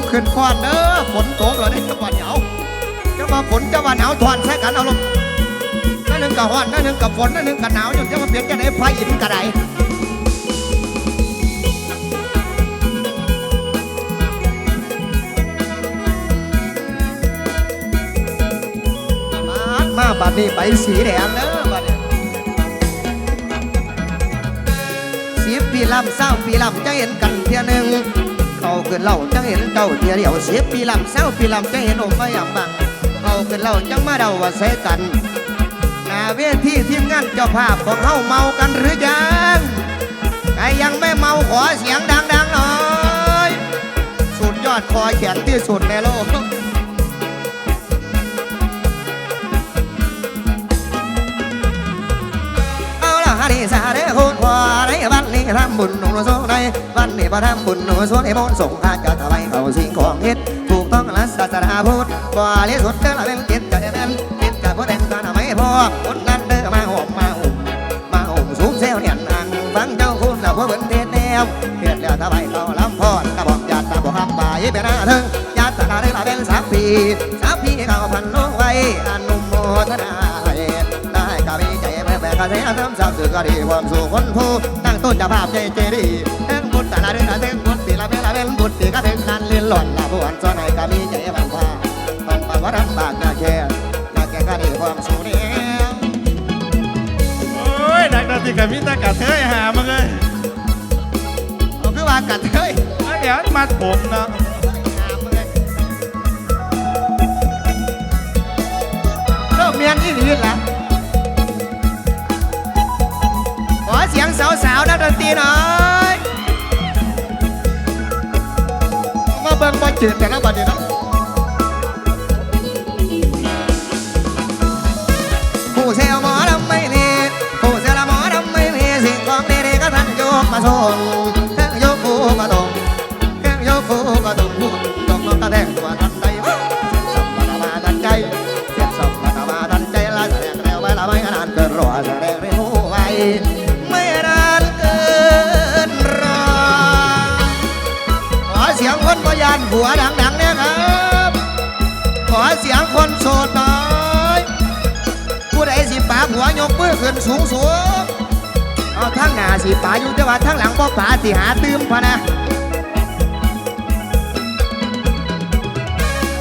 กขึ้นฟ้อนเด้อฝนตกแล้วนี่จังหวะเหนียวจะมาฝนจะว่าหนาวทวนใส่กันเอาลงนั่นหนึ่งกับฮ้อนนั่นหนึ่งกับฝนนั่นหนึ่งกับหนาวอยู่จะมาเปลี่ยนกันไอ้ไฟอินกระไดมามาบัดนี้ไปสีแดงเด้อบัดนี้สิบปีลำเศร้าปีลำจะเห็นกันเทียหนึ่ง เขาขึ้นเล่าจังเห็นเจ้าเทียเดียวสิบปีลำเศร้าปีลำจังเห็นอมไม่ยำบังเขาขึ้นเล่าจังมาเดาว่าเสกันหน้าเวทีทีมงานเจ้าภาพของเฮาเมากันหรือยังใครยังไม่เมาขอเสียงดังๆหน่อย สุดยอดคอแขนที่สุดในโลก พ่อในวันนี้ทำบุญหนุ่มโซในวันนี้พอทำบุญหนุ่มโซในบนส่งทานจะทำไมเขาสิ่งของเฮ็ดถูกต้องและศาสนาพุทธบ่เลิสุดเด้อละเป็นเจ็ดจะเป็นเจ็ดจะบ่แต่งกันไม่พอคนนั้นเด้อมาหอมมาอุ่มมาอุ่มสูงเซลเนี่ยนางฟังเจ้าคุณแล้วพวกเบิ่นเทศแนวเฮ็ดแล้วทำไมเขาลำพอดกระบอกญาติตาบอกคำบ่ายเป็นหน้าถึงญาติตาเด้อละเป็นสักปีสักปีเขาพันลงไว้อนุโมทนา ใจแม่แม่กะเสียทำสามสื่อก็ดีความสุขคนผู้ตั้งต้นจะภาพใจเจดีเอ็งบุญแต่ละเดือนละเด้งบุญปีละเวลาเป็นบุญปีก็ถึงนั้นเลียนหล่อนละบวนซ้อนให้กะมีใจบังพาปันปันว่าทำบากนาแค่นาแค่ก็ดีความสุขเนี่ยโอ้ยนักดนตรีกับมิตรกะเทยหามึงเลยเอาคือว่ากันเฮ้ยไอ้เดี๋ยวมัดผมเนาะเลยเลิกเมียนที่ดีละ สียงสาวๆนักดนตรีหน่อยมาเบิ่งบ่จืดแต่ละบัดนี้เนาะผู้เซลหมอลำไม่มีผู้เซลหมอลำไม่มีสิ่งของดีๆก็ท่านยกมาส่งเครื่อง โสดน่อยผู้ใดสิป่าหัวยกมือขึ้นสูงสูงเอาทั้งหน้าสิป่าอยู่แต่ว่าทั้งหลังบ่ป่าสิหาตื้มพะนะ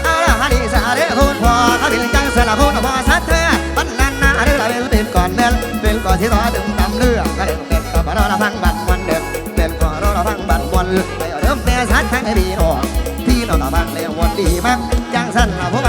อาละฮันนี่สาเรคุณพ่อเขาเป็นจังสละคุณพ่อสัตเธอปันนันนาเรืองอะไรเป็นก่อนเดินเป็นก่อนที่รอถึงตำเรื่องก็เดินเป็นก็มารอละพังบันวันเดิมเป็นก็รอละพังบันวันเอาเริ่มแต่สัตทั้งให้พี่น้องพี่น้องละพังเลี้ยงวันดีมากจังสันละผู้มา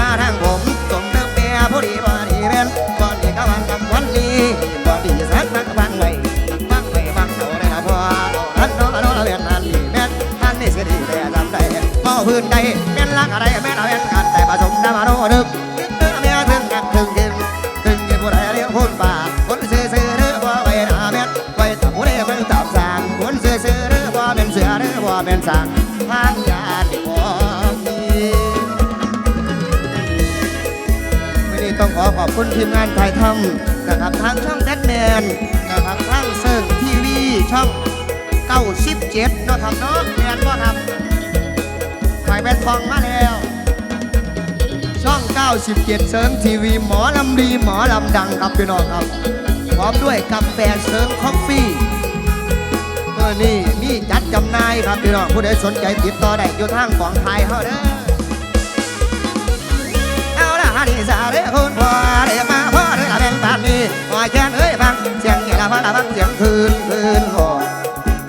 ทีมงานถ่ายทำนะครับทางช่องแดนแมนนะครับทางเซิร์ทีวีช่องเก้าสิบเจ็ดนะครับเนาะแมนว่าครับไฟแบนทองมาแล้ว ช่อง 97 เซิร์งทีวีหมอลำดีหมอลำดังครับพี่น้องครับ พร้อมด้วยกาแฟเซิร์งคอฟฟี่เออนี่มีจัดจำหน่ายครับพี่น้องผู้ใดสนใจติดต่อได้อยู่ทางของไทยเฮาเด้อาลีสาเรคุณพ่อเรียมาพ่อเรียกเป็นปานนี้พ่อแค้นเอ้ยฟังเสียงเงี้ยละพ่อละฟังเสียงคืนคืนก่อน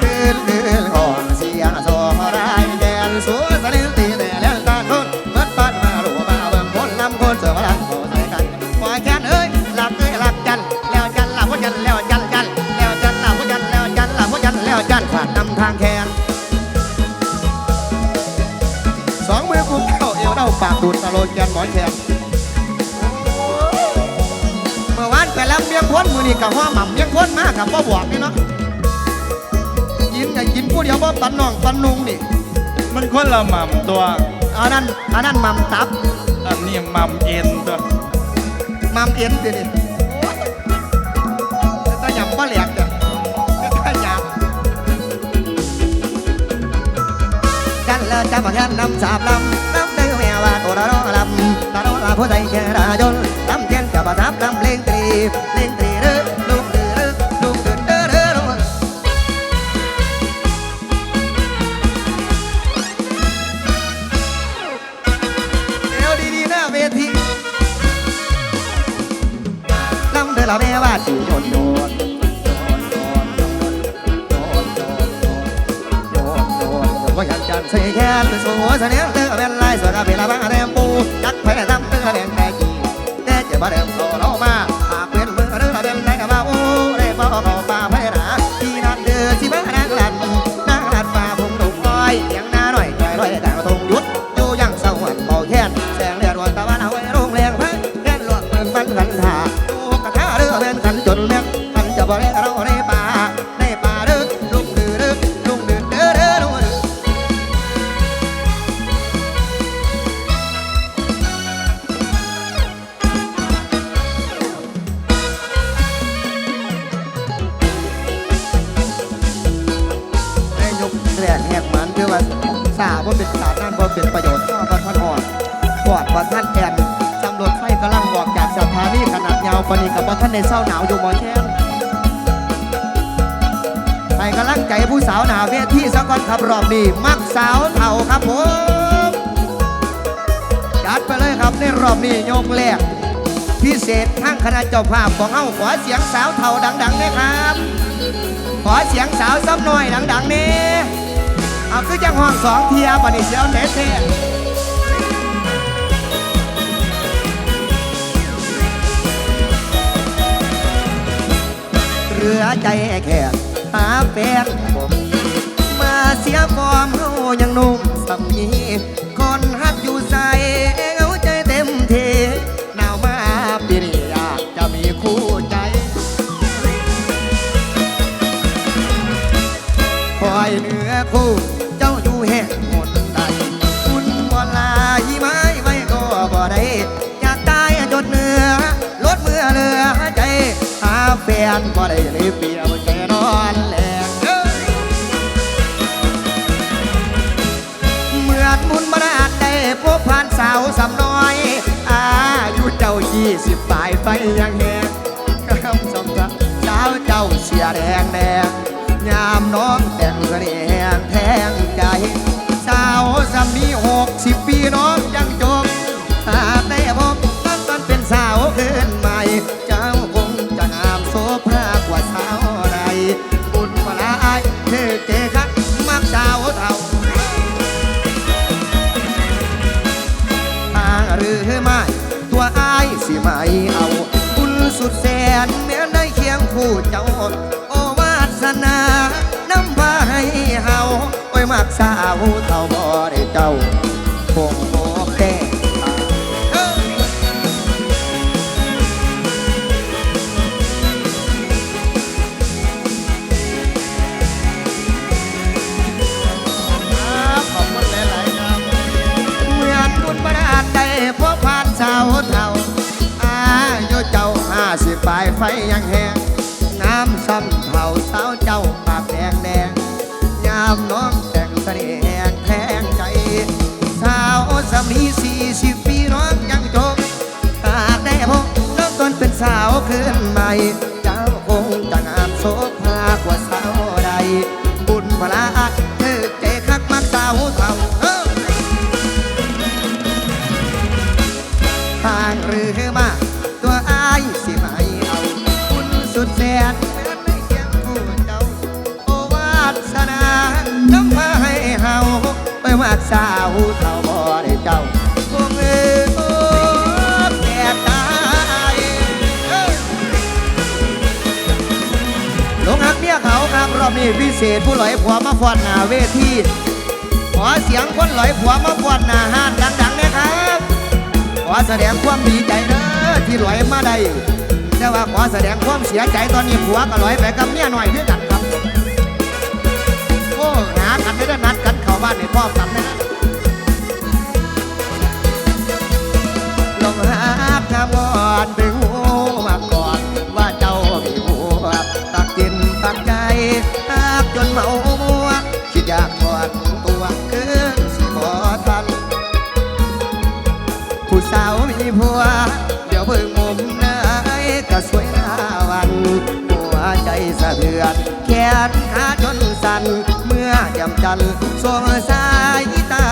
คืนคืนก่อนเสียงโซ่ได้แดนสัวสลิวตีแต่แล้วตาคนมื่อปัดมาหลัวมาเบิ่งคนลำคนเสือมาลังโซ่ใส่กันพ่อแค้นเอ้ยหลับเอ้ยหลับจันแล้วจันหลับพ่อจันแล้วจันจันแล้วจันหลับพ่อจันแล้วจันหลับพ่อจันแล้วจันผ่านนำทางแขนสองมือกุมเข้าเอวเด้าปากดูดตะโลนแกนหมอนแขน งพ้นมือนี่กับว่าหม่ำเมียงพ้นมากกับพ่อบอกนี่เนาะกินไงกินผู้เดียวพ่ปันน้องปันนุงนี่มันคนละหม่ำตัว อันนั้นอันนั้นหม่ำตับ อันนี้หม่ำเอ็นตัวหม่ำเอ็นดินี่ตาหยำป้าแหลกเด้อตาหยำจันละจำมาแค่นำสามลำน้ำเดือแม่วาดโอระรอลำตาโนลาผู้ใจแค่รายนลำ บานับนำเพลงตรีเพลงต นี้มักสาวเท่าครับผมจัดไปเลยครับในรอบนี้โยกแรกพิเศษทั้งคณะเจ้าภาพของเฮาขอเสียงสาวเท่าดังๆนะครับ ขอเสียงสาวซ้ำน้อยดังๆนี่เอาคือจังห้องสองเทียบันนี้เสียวเทสเรือใจแค่หาแฟนผม มาเสียฟอร์มเฮายังนุ่มสำนีคนฮักอยู่ใส่เอาใจเต็มเทหนาวมาปีนี้อยากจะมีคู่ใจคอยเหนือคู่เจ้าอยู่แห่งหนใดคุณบ่ลายไม้ไว้ก็บ่ได้อยากตายจดเนื้อลดเมื่อเหลือใจหาแฟนบ่ได้เลยเปีย ยี่สิบปลายไฟยังแหงคำสมศักดิ์สาวเจ้าเสียแดงแดงยามน้องแต่งเสน่ห์แทง สุดแสนเม้ได้เคียงคู่เจ้าโอวาสนานำพาให้เฮาโอ้ยมักสาวเท่าบ่ได้เจ้าคง สาวขึ้นใหม่เจ้าคงจะงามโสภากว่าสาวใด บุญพลาเธอใจคักมักสาวเท่าทางหรือมาตัวอายสิไม่เอาคุณสุดแสนเหมือนในเคียงคู่เจ้าโอวาสนานำพาให้เฮาไปมากสาวเท่า รอบนี้พิเศษผู้หลอยผัวมาฟอนหน้าเวทีขอเสียงคนหลอยผัวมาฟอนหน้าห้านดังๆนะครับ ขอแสดงความดีใจเด้อที่ลอยมาได้แต่ว่าขอแสดงความเสียใจตอนนี้ผัวก็ลอยไปกับเมียหน่อยด้วยกันครับโอ้หากันไม่ได้นัดกันเข้าบ้านในพ่อกัน ผัว เดี๋ยวเพิ่งมุมนายก็สวยหน้าวัน หัวใจสะเทือนแขนขาจนสั่น เมื่อยำจันทร์สวงสายตา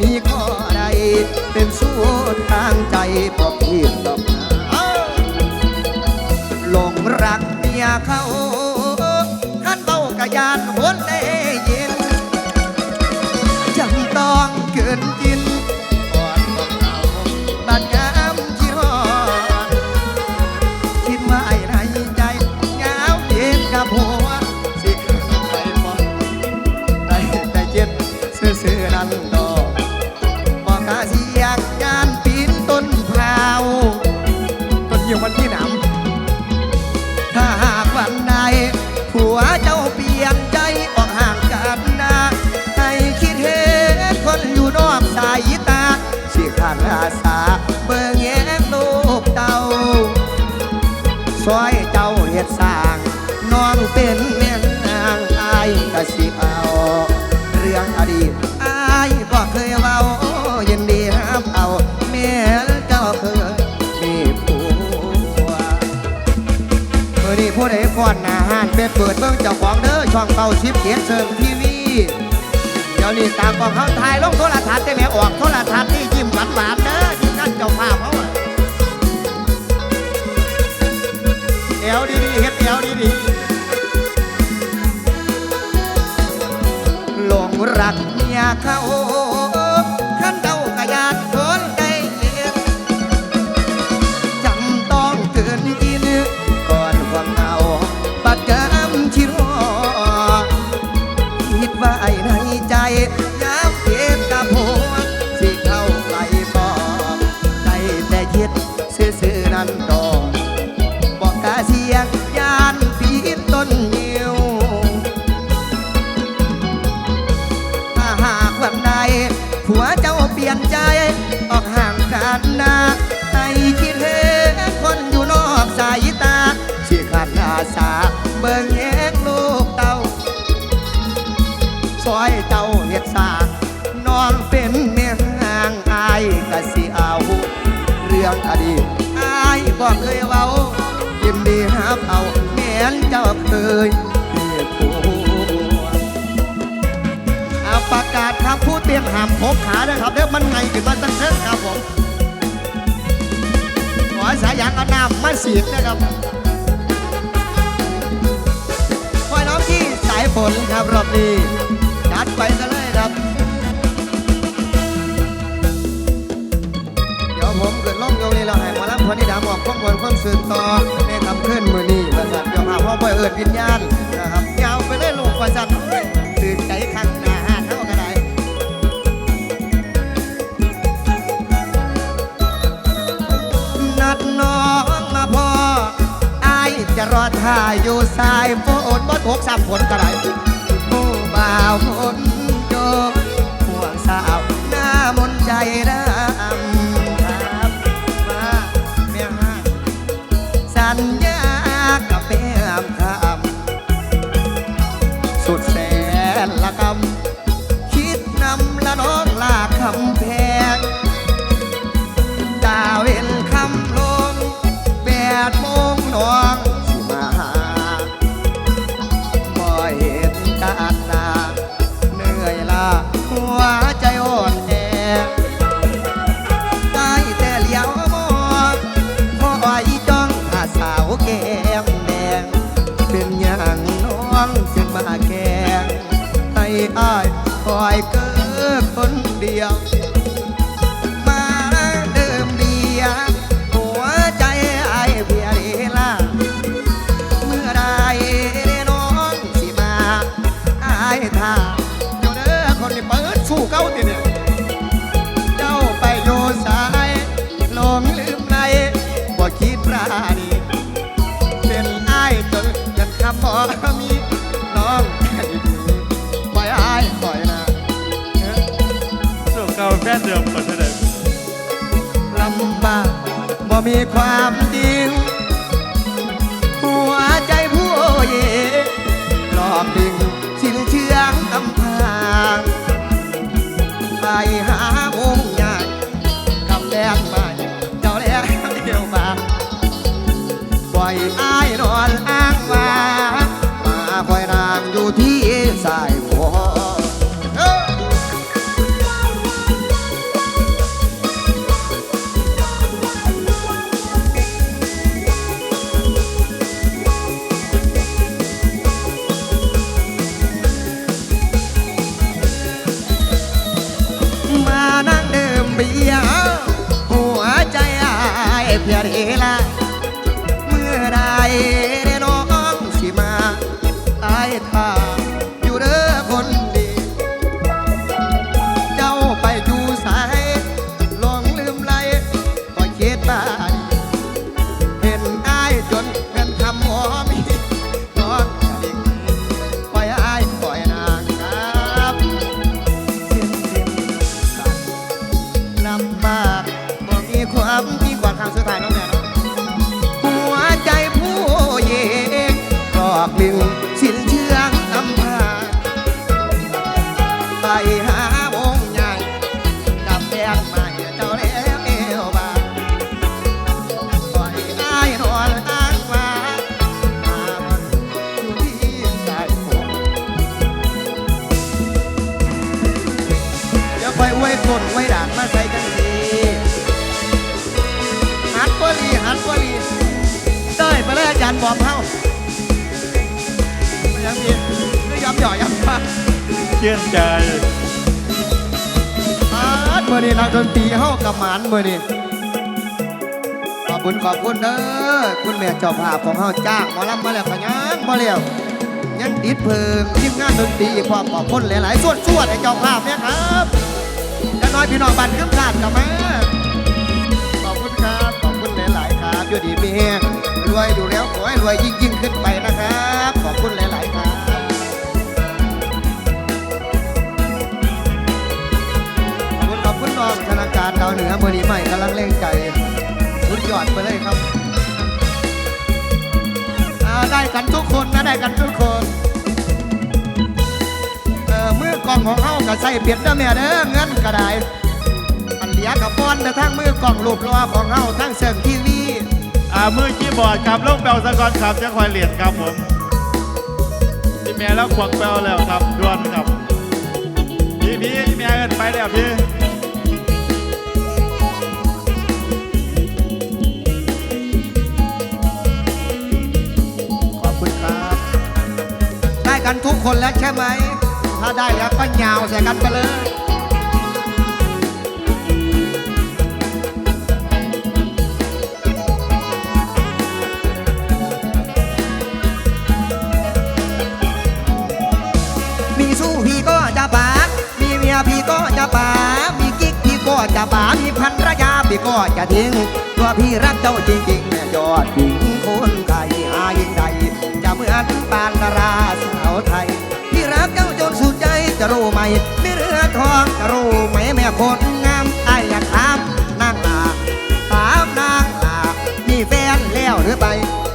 มีข้อใด เป็นสู้ทางใจพอพี่ตอกนาหลงรักเมียเขา เปิดเบิ่งเจ้าของเด้อช่องเก่าชิปเขียนเชิงทีวีเดี๋ยวนี้ตามกองเขาถ่ายลงโทรทัศน์ได้ไหมออกโทรทัศน์นี่ยิ้มหวานหวานๆเด้อที่นั่นเจ้าภาพเขาเอวดีๆเฮ็ดเอวดีๆหลงรักเมียเขา วเจ้าเปลี่ยนใจ ออกห่างกันนาให้คิดเห็นคนอยู่นอกสายตาสิขันอาสาเบิ่งแยงลูกเต้าซอยเจ้าเฮ็ดสางนอนเป็นเมียงางอายกะสิเอา เรื่องอดี ครับหามพกขาด้วยครับเดี๋ยวมันไงขึ้นมาตั้งเส้นครับผมขอสายยางเอาน้ำมาสีดนะครับปล่อยน้องที่สายฝนครับรอบนี้จัดไปซะเลยครับ เดี๋ยวผมเกิดล่องโยงนี่เราให้หมารับคนที่ดามออกข้อมูลความสื่อต่อในคำขึ้นมือนี้ประสัตว์เดี๋ยวพาพ่อไปเอิดวิญญาณนะครับยาวไปเลยลูกประสัน รอท่าอยู่สายฝนบ่ตกสามฝนก็ไรผู้บ่าวฝนโยห่วงสาวหน้ามนใจดำครับมาแม่ฮะสัญญากับแม่ มีน้องแค่ปล่อยอายปล่อยนะเจ้าาแเดิมเปิม่ไหร่ลำบากบ่มีความดี ชื่อใจหัดเมื่อนี้นักดนตรีเฮากับหมานเมื่อนี้ขอบคุณขอบคุณเด้อคุณแม่เจ้าภาพของเฮาจ้างหมอลำมาแล้วขยังมาแล้วยังติดเพิงทีมงานดนตรีพร้อมขอบคุณหลายๆส่วนส่วนๆให้เจ้าภาพเนี่ยครับจะน้อยพี่น้องบ้านขึ้นขาดกับมาขอบคุณครับขอบคุณหลายๆครับอยู่ดีมีแห้งรวยอยู่แล้วขอให้รวยยิ่งยิ่งขึ้นไปนะครับ ขอบคุณหลายๆครับ องธนาดาวเหนือเมื่อนี้ใหม่กำลังเร่งใจสุดยอดไปเลยครับได้กันทุกคนนะได้กันทุกคนเออมือกล่องของเฮาก็ใส่เบ็ดเด้อแม่เด้อเงินก็ได้อันเหลียกับปอนแต่ทั้งมือกล่องรูปรอของเฮาทั้งเสียงทีวีอ่ามือคีย์บอร์ดครับลงแปลสกอนครับจะคอยเหรียญครับผมพี่แม่แล้วขวงแปลแล้วครับด่วนครับพี่พี่แม่เอินไปแล้วพี่ กันทุกคนแล้วใช่ไหม ถ้าได้แล้วก็ยาวใส่กันไปเลย มีสู้พี่ก็จะปามีเมียพี่ก็จะปามีกิ๊กพี่ก็จะปามีพันรยาพี่ก็จะทิ้งตัวพี่รักเจ้าจริงๆแม่ยอดหญิงคนไก่หายิ่งใด เหมือนปานดาราสาวไทยพี่รักเจ้าจนสุดใจจะรู้ไหมไม่เรือทองจะรู้ไหมแม่คนงามไอ้อยากถามนางลาถามนางลามีแฟนแล้วหรือไป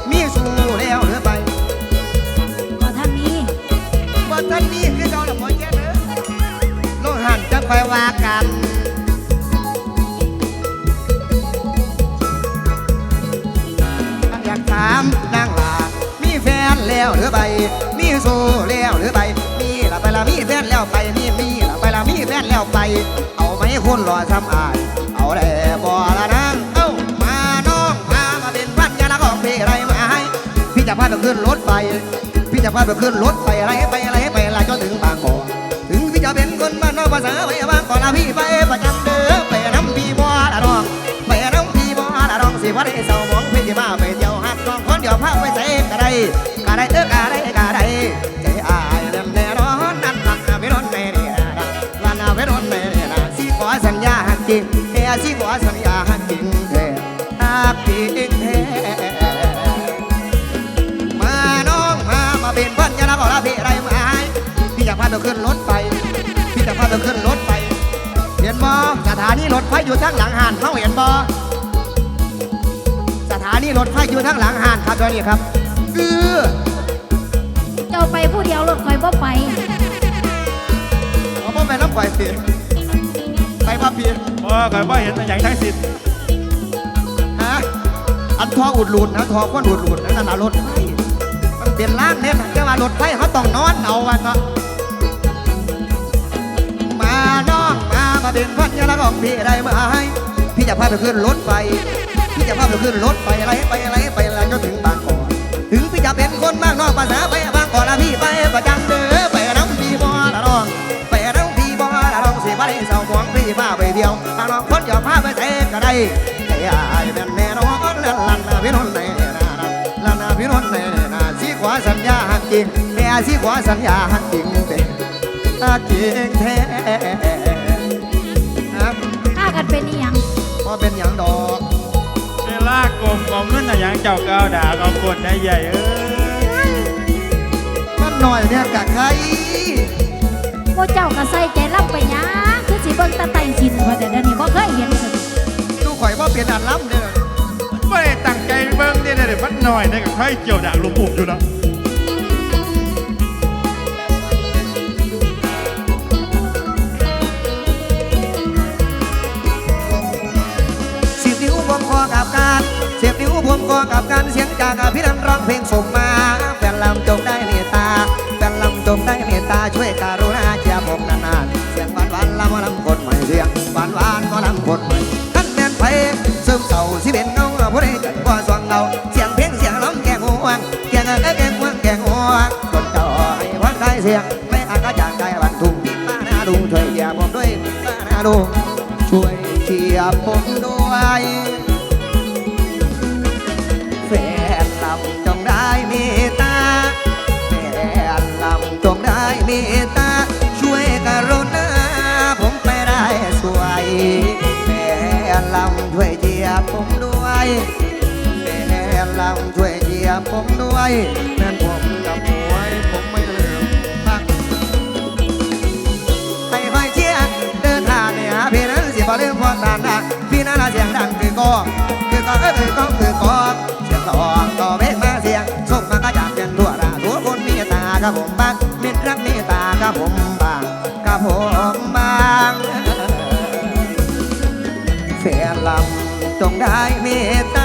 มีสู้แล้วหรือไปบ่ท่านนี้ว่าท่านมีคือเราละพอแย่เด้อโลหันจะคอยว่ากั แฟนแล้วไปมีมีละไปละมีแฟนแล้วไป เอาไหมคนรอซ้ำอายเอาแล้บ่ละนางเอ้ามาน้องพามาเป็นพันยาละของพี่ไรมาให้พี่จะพาไปขึ้นรถไฟพี่จะพาไปขึ้นรถไฟอะไรไปอะไรไปอะไรจนถึงบางบ่อถึงพี่จะเป็นคนบ้านนอกภาษาไปบางก่อนละพี่ไปประจำเด้อไปน้ำพี่บ่ละน้องไปน้ำพี่บ่ละน้องสิว่าได้เศร้ามองพี่จะมาไปเที่ยวหักน้องคนเดียวพาไปใส่กะได้กะได้เด้อกะได้กะ สิขอสัญญาหักจริงแท้หักจริงแท้มาน้องมามาเป็นเพื่อนยาละบอกละพี่ไรมาพี่จะพาเธอขึ้นรถไป พี่จะพาเธอขึ้นรถไป เห็นบ่สถานีรถไฟอยู่ทางหลังหานเขาเห็นบ่สถานีรถไฟอยู่ทางหลังหานครับตอนนี้ครับคือเจ้าไปผู้เดียวรถคอยบ่ไปเอาบ่ไปน้ำข่อยสิไปพ่อพี่ เพราะว่ว่าเห็นอย่างทั้งสิ้นฮะอันทออุดหลุดนะทอก้นอุดหลุดนั่นนะรถไฟมันเปลี่ยนร่างเนี่ยแต่ว่ารถไฟเขาต้องนอนเอาวันเนาะมาน้องมามาเป็นพันยาละของพี่ได้เมื่อไหร่พี่จะพาไปขึ้นรถไฟพี่จะพาไปขึ้นรถไปอะไรไปอะไรไปอะไรจนถึงบางกอกถึงพี่จะเป็นคนบ้านนอกภาษาไปบางกอกนะพี่ไปประจำเด้อไปน้ำพี่บ่ละน้องไปน้ำพี่บ่ละน้องสิบ่ได้เศร้าหวงพี่พาไปเที่ยว ทางน้องคนอยากพาไปเตะก็ได้ไอ้ไอ้เป็นแม่น้องลันลันนะพี่นนท์ในนาลันนะพี่นนท์ในนาสีขวาสัญญาหักจริงแม่สีขวาสัญญาหักจริงเป็นหักจริงแท้นะถ้ากันเป็นยังพอเป็นย่างดอกเวลากลมกองเงินอะย่างเจ้าก้าวด่าก็กดได้ใหญ่เอ้ยมันหน่อยเนี่ยกะใครพวกเจ้าก็ใส่ใจรับไปยัง เบิ่งแตะไตสินว่าแต่เดี๋ยวนี้บ่เคยเห็นสิดูข่อยว่าเปลี่ยนอันล้ำเด้อไม่ได้ตั้งใจเบิ่งเนี่ยเดี๋ยวมันหน่อยได้กับใครเกี่ยวด่าลุงอุบอยู่นะสิบนิ้วบวมคอกับการเสียบนิ้วบวมคอกับการเสียงจากอภิรันร้องเพลงส่งมา รุงช่วยเชียร์ผมด้วยแฟนลำจงได้เมตตาแฟนลำจงได้เมตตาช่วยกรุณาผมไปได้สวยแฟนลำช่วยเจียบผมด้วยแฟนลำช่วยเจียบผมด้วย คือกองคือกอคือก็คือกองเสียงร้อต่อเพลงมาเสียงส่งมาก็อยากเป็นทั่วราทั่วคนมีตากับผมบ้างมิตรรักมีตากับผมบ้างกับผมบ้างแฟนลำจงได้เมตตา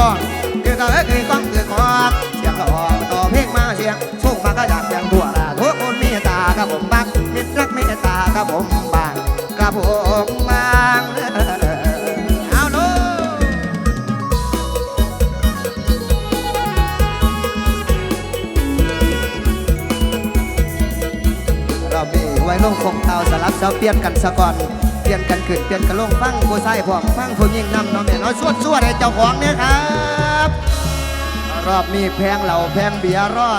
คือกองคือกองเอ้ยคือกองคือกองเสียงร้องต่อเพลงมาเสียงส่งมาก็อยากเสียงทั่วละทุกคนมีตากับผมบ้างมิตรรักมีตากับผมบ้างกับผมบ้างเอาโน้เรามีไว้ลงคงเตาสลับเสาเปลี่ยนกันสะก่อน ลี่ยนกันขึ้นเปลี่ยนกันลงฟังผู้ชายพร้อมฟังผู้หญิงนำเน้องแม่น้อยสวดสวดให้เจ้าของเนี่ยครับ รอบนี้แพงเหล่าแพงเบียร์รอด